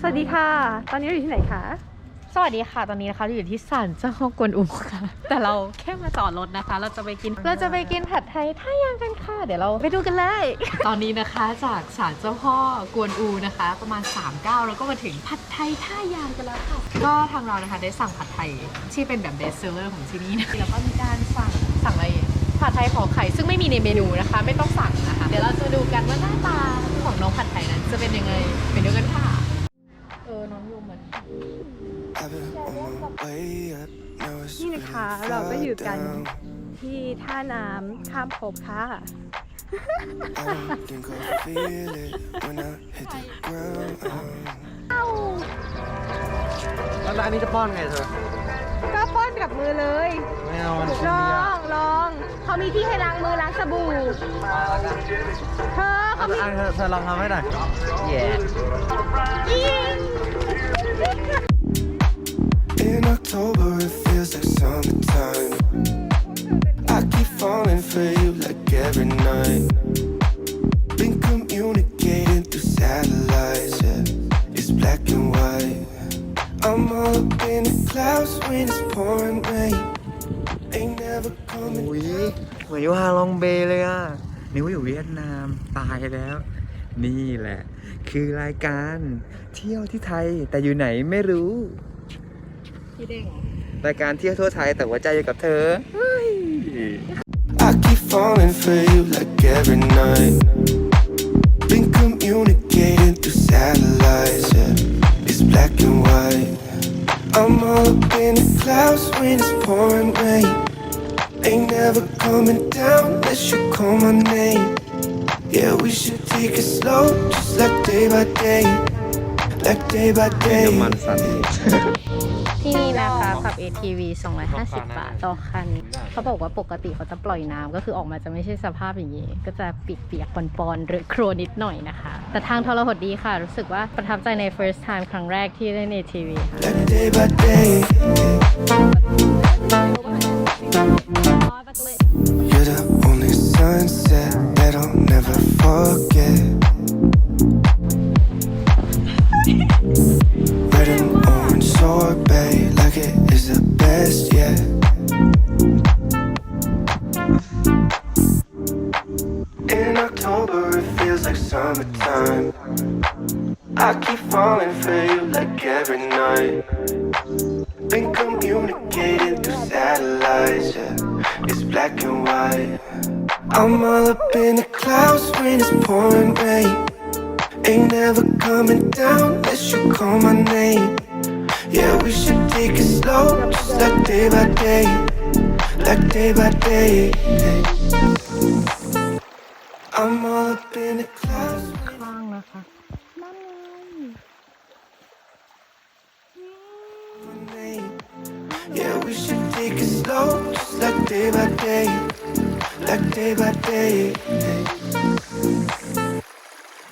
สวัสดีค่ะ ตอนนี้เราอยู่ที่ไหนคะ สวัสดีค่ะ ตอนนี้นะคะเราอยู่ที่ศาลเจ้ากวนอูค่ะ แต่เราแค่มาจอดรถนะคะ เราจะไปกิน เราจะไปกินผัดไทยท่ายางกันค่ะ เดี๋ยวเราไปดูกันเลย ตอนนี้นะคะจากศาลเจ้าพ่อกวนอูนะคะ ประมาณ3ก้าแล้วก็มาถึงผัดไทยท่ายางกันแล้วค่ะ ก็ทางเรานะคะได้สั่งผัดไทยที่เป็นแบบเบสเซอร์ของที่นี่นะแล้วก็มีการสั่งสั่งอะไรผัดไทยห่อไข่ซึ่งไม่มีในเมนูนะคะ ไม่ต้องสั่งนะคะ เดี๋ยวเราจะดูกันว่าหน้าตาของน้องผัดไทยนั้นจะเป็นยังไงไปดูกันค่ะ เออน้องยูเหมือน I've been on my way up. Now it's นี่ really นะคะเราก็อยู่กัน down. ที่ท่าน้ำข้ามภพค่ะ I don't think I'll feel it when I hit the ground. แล้วร้านนี้จะป้อนไงเธอก็ป้อนกับมือเลย ไม่เอามันลชิ้นอเดียวงลอง เขามีที่ให้ล้างมือล้างสบู่ เธอเขามีอันเธอเธอลองทำให้หน่อยเย้ In October, it feels like summertime. I keep falling for you like every night. ตายแล้ว นี่แหละ คือรายการเที่ยวที่ไทยแต่อยู่ไหนไม่รู้พี่เด้งรายการเที่ยวทั่วไทยแต่หัวใจอยู่กับเธอเฮ้ย I keep falling for you like every night. Been communicating through satellites, yeah. It's black and white. I'm all up in the clouds when it's pouring rain. Ain't never coming down unless you call my name. Yeah, we should take it slow, just like day by day. Like day by น้ำ day. มันสันที่นี่นะคะขับ ATV 250 บาทต่อคัน เขาบอกว่าปกติเขาจะปล่อยน้ำก็คือออกมาจะไม่ใช่สภาพอย่างนี้ ก็จะปีกเปียกๆปอนๆหรือโครนนิดหน่อยนะคะ แต่ทางทรหดดีค่ะ รู้สึกว่าประทับใจใน first time ครั้งแรกที่เล่น ATV ค่ะ Like day by day. You're the only sunset that I'll never forget. Red and orange sorbet, like it is the best yet. In October, it feels like summertime. I keep falling for you like every night. Been communicating through satellites, yeah. It's black and white. I'm all up in the clouds when it's pouring rain. Ain't never coming down unless you call my name. Yeah, we should take it slow, just like day by day. Like day by day. I'm all up in the clouds. ข้างนะคะ Yeah, we should take it slow, just like day by day, like day by day.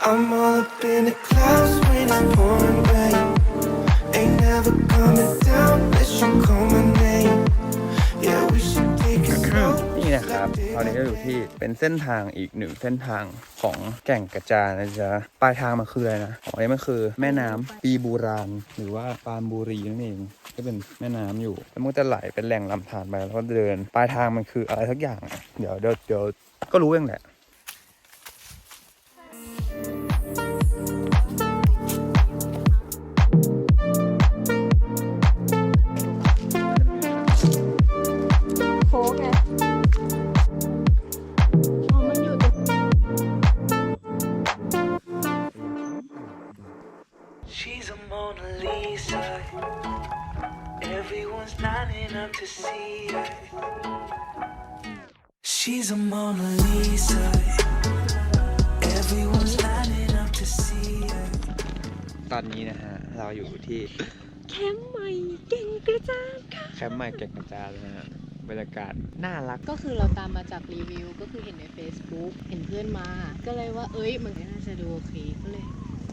I'm all up in the clouds when it's pouring rain. Ain't never coming down unless you call นะครับตอนนี้ก็อยู่ที่เป็นเส้นทางอีกหนึ่งเส้นทางของแก่งกระจานนะจ๊ะปลายทางมันคืออะไรนะอ๋อนี่มันคือแม่น้ำปีบูรานหรือว่าปานบุรีนั่นเองก็เป็นแม่น้ำอยู่แล้วมันก็จะไหลเป็นแหล่งลำธารไปแล้วก็เดิน ปลายทางมันคืออะไรสักอย่าง เดี๋ยวเดี๋ยวเดี๋ยวก็รู้เองแหละ She's a Mona Lisa. Everyone's lining up to see her. ตอนนี้นะฮะ เราอยู่ที่แคมป์ใหม่เก่งกระจานค่ะแคมป์ใหม่แก่งกระจานนะฮะบรรยากาศน่ารัก ก็คือเราตามมาจากรีวิวก็คือเห็นใน Facebook เห็นเพื่อนมา ก็เลยว่าเอ้ยมันก็น่าจะดูโอเคก็เลย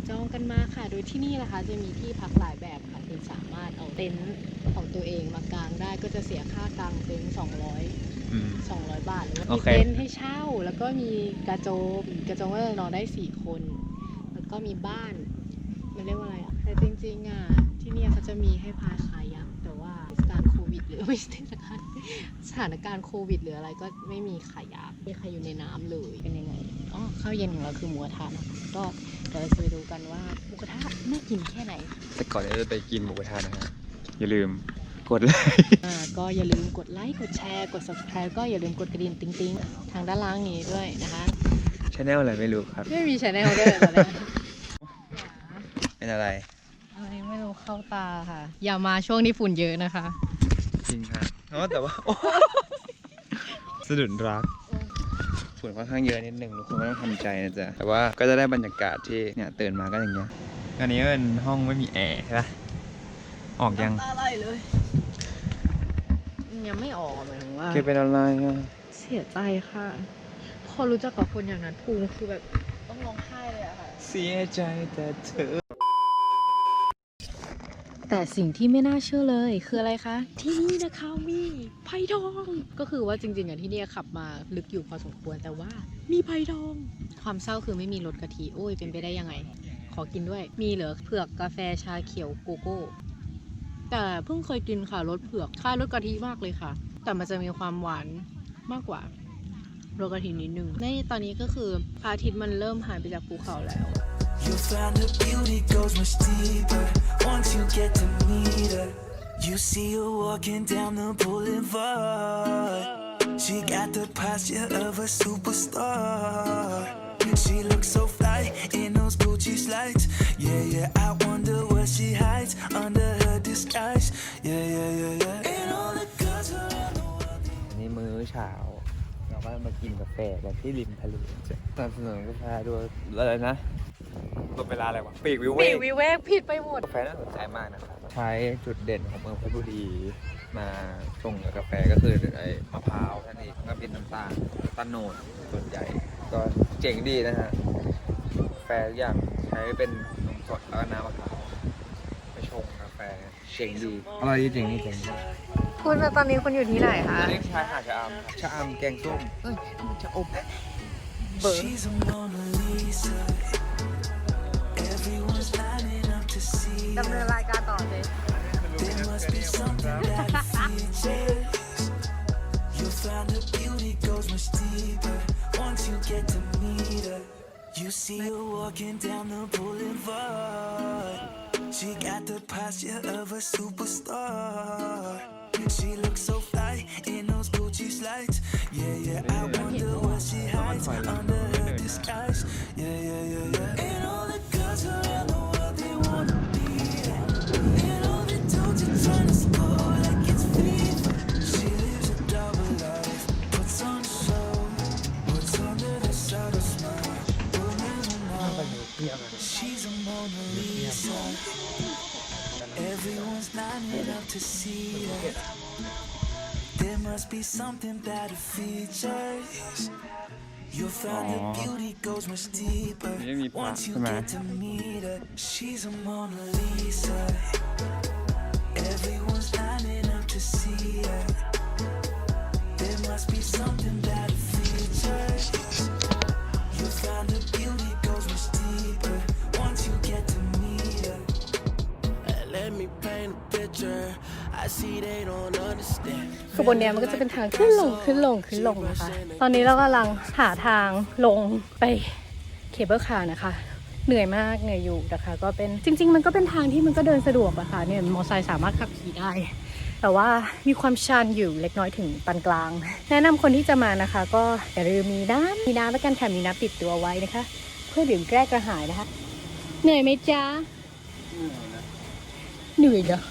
จองกันมาค่ะ โดยที่นี่นะคะ จะมีที่พักหลายแบบค่ะคุณสามารถเอาเต็นท์ของตัวเองมากางได้ก็จะเสียค่ากางเต็นท์200 อืม 200 บาทหรือว่าโอมีเค เต็นท์ให้เช่า แล้วก็มีกระโจม กระโจมก็จะนอนได้ 4 คน แล้วก็มีบ้าน มันเรียกว่าอะไรอะไฮแต่จริงๆอะที่เนี่ยเขาจะมีให้พายคายักแต่ว่าเทศกาลโควิด หรือ ไม่ใช่เทศกาลสถานการณ์โควิดหรืออะไรก็ไม่มีคายักไม่มีใครอยู่ในน้ำเลยเป็นยังไงอ๋อข้าวเย็นของเราคือหมูกระทะนะคะก็เดี๋ยวเราจะไปดูกันว่าหมูกระทะน่ากินแค่ไหน แต่ก่อนที่จะไปกินหมูกระทะนะฮะอย่าลืม กดไลค์อ่าก็อย่าลืมกดไลค์กดแชร์กด subscribe ก็อย่าลืมกดกระดิ่งติ๊งๆ ทางด้านล่างนี้ด้วยนะคะชแนลอะไรไม่รู้ครับ ไม่มีชแนลด้วยตอนนี้เป็นอะไร อะไรไม่รู้เข้าตาค่ะ อย่ามาช่วงที่ฝุ่นเยอะนะคะ จริงค่ะอ๋อแต่ว่าสะดุดรักฝุ่นค่อนข้างเยอะนิดนึงทุกคนก็ต้องทำใจนะจ๊ะ แต่ว่าก็จะได้บรรยากาศที่เนี่ยตื่นมาก็อย่างเงี้ย อันนี้เป็นห้องไม่มีแอร์ใช่ปะออกยังอะไรเลย ยังไม่ออกหมายถึงว่า เก็บเป็นอะไรอะเสียใจค่ะ พอรู้จักกับคนอย่างนั้นภูมิคือแบบต้องร้องไห้เลยอะค่ะ เสียใจแต่เธอ แต่สิ่งที่ไม่น่าเชื่อเลยคืออะไรคะ ที่นี่นะคะมีไผ่ทอง ก็คือว่าจริงๆอะที่เนี่ยขับมาลึกอยู่พอสมควรแต่ว่ามีไผ่ทอง ความเศร้าคือไม่มีรสกะทิโอ้ยเป็นไปได้ยังไง ขอกินด้วย มีเหลือเผือกกาแฟชาเขียวโกโก้ แต่เพิ่งเคยกินค่ะรสเผือกคล้ายรสกะทิมากเลยค่ะ แต่มันจะมีความหวานมากกว่ารสกะทินิดนึงในตอนนี้ก็คือพระอาทิตย์มันเริ่มหายไปจากภูเขาแล้ว You'll find the beauty goes much deeper once you get to meet her. You see her walking down the boulevard. She got the posture of a superstar. She looks so fly in those Gucci slides. Yeah, yeah, I wonder what she hides under her disguise. Yeah, yeah, yeah, yeah. And all the girls around the world. อันนี้มื้อเช้าเราก็มากินกาแฟกันที่ริมทะเลจะสนับสนุนกาแฟด้วยอะไรนะตัวเวลาอะไรวะปีกวิวเวปีกวิเวกผิดไปหมด กาแฟน่าสนใจมากนะครับ ใช้จุดเด่นของเมืองเพชรบุรีมาชงกับกาแฟก็คือไอ้มะพร้าวนั่นเองก็เป็นน้ำตาลตาลโนดส่วนใหญ่ ก็เจ๋งดีนะฮะกาแฟทุกอย่างใช้เป็นนมสดแล้วก็น้ำมะพร้าวไปชงกาแฟเจ๋งดีอร่อยดีเจ๋งดีเจ๋งดีคุณตอนนี้คุณอยู่ที่ไหนคะอันนี้ชายหาดชะอำชะอำแกงส้มเอ้ยชะอม She's a Mona Lisa. Everyone's lining up to see ดำเนิน her. รายการต่อเลย see her walking down the boulevard. She got the posture of a superstar. She looks so fly in those Gucci slides. Yeah, yeah, I wonder what she hides She's a Mona Lisa. Everyone's lining up to see her. There must be something that features. You'll find the beauty goes much deeper once you get to meet her. She's a Mona Lisa. คือบนเนี้ยมันก็จะเป็นทางขึ้นลงขึ้นลงขึ้นลงนะคะ ตอนนี้เรากำลังหาทางลงไปเคเบิลคาร์นะคะ เหนื่อยมากเหนื่อยอยู่นะคะ ก็เป็นจริง ๆ มันก็เป็นทางที่มันก็เดินสะดวกอะค่ะเนี่ยมอเตอร์ไซค์สามารถขับขี่ได้ แต่ว่ามีความชันอยู่เล็กน้อยถึงปานกลาง แนะนำคนที่จะมานะคะ ก็อย่าลืมมีน้ำมีน้ำแล้วกันค่ะมีน้ำติดตัวไว้นะคะ เพื่อดื่มแก้กระหายนะคะ เหนื่อยไหมจ๊ะเหนื่อยเนาะ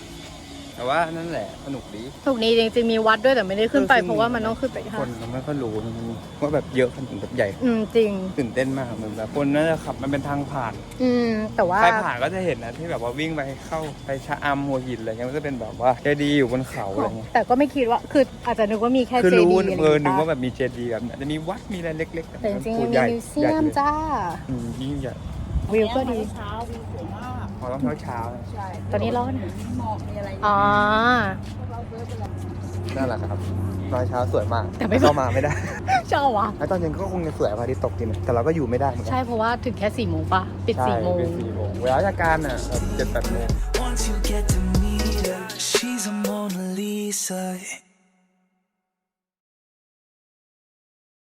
แต่ว่านั่นแหละสนุกดีถูกนี้จริงๆมีวัดด้วยแต่ไม่ได้ขึ้นไปเพราะว่ามันต้องขึ้นไปคค่ะนเราไม่ค่อยรู้นะมันว่าแบบเยอะขนาดแบบใหญ่ อืมจริงตื่นเต้นมากเหมือนแบบคนน่าจะขับมันเป็นทางผ่าน อืมแต่ว่าใครผ่านก็จะเห็นนะที่แบบว่าวิ่งไปเข้าไปชะอำหัวหินอะไรเงี้ยมันก็เป็นแบบว่าเจดีย์อยู่บนเขาอะไรเงี้ยแต่ก็ไม่คิดว่าคืออาจจะนึกว่ามีแค่คือเจรู้ดีย์อะไรเออนึกอย่างว่าเงี้ยแบบมีเจดีย์แบบเนี้ยจะมีวัดมีอะไรเล็กๆแต่จริงๆพูมันดมีใหญ่มิวเซีใหญ่ยมเลยจ้าอืมยิ่งใหญ่วิวก็ดี พอต้องเช้าๆนะตอนนี้ร้อนอ๋อนั่นแหละครับตอนเช้าสวยมากแต่ไม่ เข้ามาไม่ได้เจ้าวะแล้วตอนเย็นก็คงจะสวยพระอาทิตย์ตกดินแต่เราก็อยู่ไม่ได้เหมือนกัใช่เพราะว่าถึงแค่สี่โมงปะปิดใช่สี่โมง เป็นสี่โมงเวลาราชการอะแบบเจ็ดแปดโมง Once you get to meet her, she's a Mona Lisa.